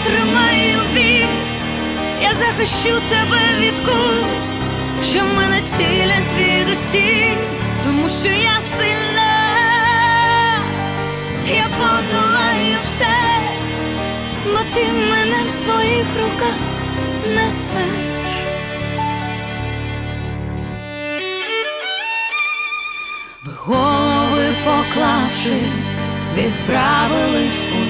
я витримаю я захищу тебе від куль, що мене цілять звідусіль, тому що я сильна, я подолаю все, бо ти мене в своїх руках несеш. Ви голови поклавши, відправились у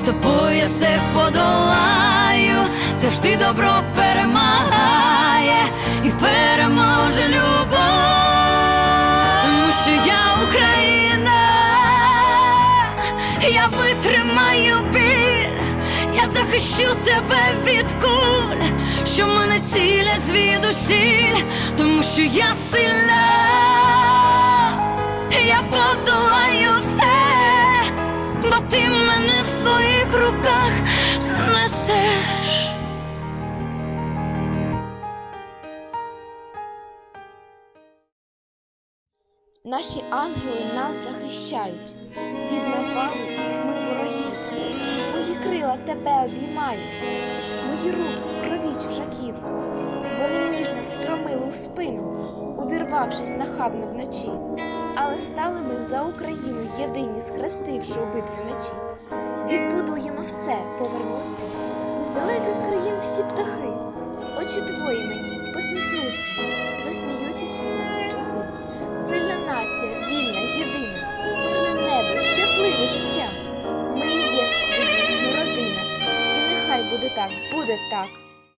З тобою я все подолаю, завжди добро перемагає і переможе любов, тому що я Україна, я витримаю біль, я захищу тебе від куль, що мене цілять звідусіль, тому що я сильна, я подолаю Наші ангели нас захищають від навали і тьми ворогів. Мої крила тебе обіймають, мої руки в крові чужаків. Вони ніжно встромили у спину, увірвавшись нахабно вночі. Але стали ми за Україну єдині, схрестивши у битві мечі. Відбудуємо все, повернуться, з далеких країн всі птахи. Очі твої мені посміхнуться, засміються ще буде так.